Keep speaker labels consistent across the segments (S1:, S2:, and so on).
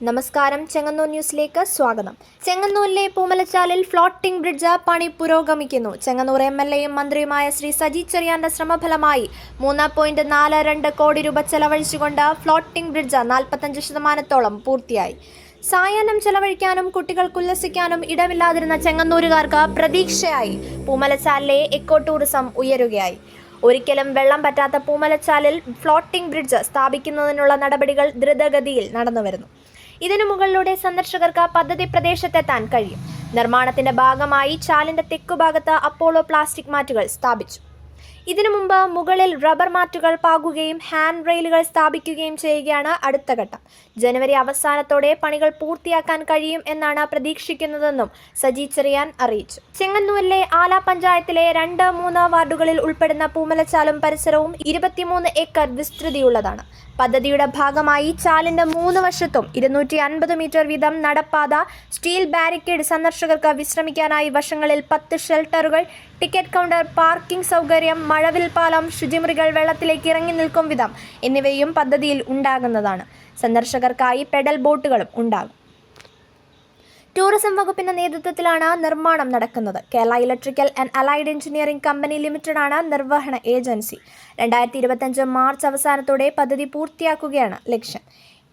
S1: നമസ്കാരം. ചെങ്ങന്നൂർ ന്യൂസിലേക്ക് സ്വാഗതം. ചെങ്ങന്നൂരിലെ പൂമലച്ചാലിൽ ഫ്ലോട്ടിംഗ് ബ്രിഡ്ജ് പണി പുരോഗമിക്കുന്നു. ചെങ്ങന്നൂർ എം എൽ എയും മന്ത്രിയുമായ ശ്രീ സജി ചെറിയാന്റെ ശ്രമഫലമായി മൂന്ന് പോയിന്റ് നാല് രണ്ട് കോടി രൂപ ചെലവഴിച്ചുകൊണ്ട് ഫ്ലോട്ടിംഗ് ബ്രിഡ്ജ് നാൽപ്പത്തഞ്ച് ശതമാനത്തോളം പൂർത്തിയായി. സായാഹ്നം ചെലവഴിക്കാനും കുട്ടികൾക്ക് ഉല്ലസിക്കാനും ഇടമില്ലാതിരുന്ന ചെങ്ങന്നൂരുകാർക്ക് പ്രതീക്ഷയായി പൂമലച്ചാലിലെ എക്കോ ടൂറിസം ഉയരുകയായി. ഒരിക്കലും വെള്ളം പറ്റാത്ത പൂമലച്ചാലിൽ ഫ്ലോട്ടിംഗ് ബ്രിഡ്ജ് സ്ഥാപിക്കുന്നതിനുള്ള നടപടികൾ ദ്രുതഗതിയിൽ നടന്നുവരുന്നു. ഇതിനു മുകളിലൂടെ സന്ദർശകർക്ക് പദ്ധതി പ്രദേശത്തെത്താൻ കഴിയും. നിർമ്മാണത്തിന്റെ ഭാഗമായി ചാലിന്റെ തെക്കുഭാഗത്ത് അപ്പോളോ പ്ലാസ്റ്റിക് മാറ്റുകൾ സ്ഥാപിച്ചു. ഇതിനു മുമ്പ് മുകളിൽ റബ്ബർ മാറ്റുകൾ പാകുകയും ഹാൻഡ് റെയിലുകൾ സ്ഥാപിക്കുകയും ചെയ്യുകയാണ് അടുത്ത ഘട്ടം. ജനുവരി അവസാനത്തോടെ പണികൾ പൂർത്തിയാക്കാൻ കഴിയും എന്നാണ് പ്രതീക്ഷിക്കുന്നതെന്നും സജി ചെറിയാൻ അറിയിച്ചു. ചെങ്ങന്നൂരിലെ ആല പഞ്ചായത്തിലെ രണ്ട് മൂന്ന് വാർഡുകളിൽ ഉൾപ്പെടുന്ന പൂമലച്ചാലും പരിസരവും ഇരുപത്തിമൂന്ന് ഏക്കർ വിസ്തൃതിയുള്ളതാണ്. പദ്ധതിയുടെ ഭാഗമായി ചാലിന്റെ മൂന്ന് വശത്തും ഇരുന്നൂറ്റി അൻപത് മീറ്റർ വീതം നടപ്പാത സ്റ്റീൽ ബാരിക്കേഡ് സന്ദർശകർക്ക് വിശ്രമിക്കാനായി വശങ്ങളിൽ പത്ത് ഷെൽട്ടറുകൾ ടിക്കറ്റ് കൗണ്ടർ പാർക്കിംഗ് സൗകര്യം മഴവിൽ പാലം ശുചിമുറികൾ വെള്ളത്തിലേക്ക് ഇറങ്ങി നിൽക്കും വിധം എന്നിവയും പദ്ധതിയിൽ ഉണ്ടാകുന്നതാണ്. സന്ദർശകർക്കായി പെഡൽ ബോട്ടുകളും ഉണ്ടാകും. ടൂറിസം വകുപ്പിന്റെ നേതൃത്വത്തിലാണ് നിർമ്മാണം നടക്കുന്നത്. Kerala electrical and allied engineering company limited ആണ് നിർവഹണ ഏജൻസി. രണ്ടായിരത്തി ഇരുപത്തഞ്ച് മാർച്ച് അവസാനത്തോടെ പദ്ധതി പൂർത്തിയാക്കുകയാണ് ലക്ഷ്യം.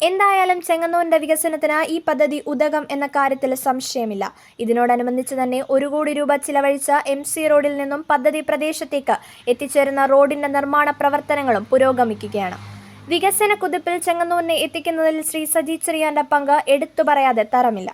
S1: എന്തായാലും ചെങ്ങന്നൂരിന്റെ വികസനത്തിന് ഈ പദ്ധതി ഉതകം എന്ന കാര്യത്തിൽ സംശയമില്ല. ഇതിനോടനുബന്ധിച്ച് തന്നെ ഒരു കോടി രൂപ ചിലവഴിച്ച എം സി റോഡിൽ നിന്നും പദ്ധതി പ്രദേശത്തേക്ക് എത്തിച്ചേരുന്ന റോഡിന്റെ നിർമ്മാണ പ്രവർത്തനങ്ങളും പുരോഗമിക്കുകയാണ്. വികസന കുതിപ്പിൽ ചെങ്ങന്നൂരിനെ എത്തിക്കുന്നതിൽ ശ്രീ സജി ചെറിയാന്റെ പങ്ക് എടുത്തു പറയാതെ തരമില്ല.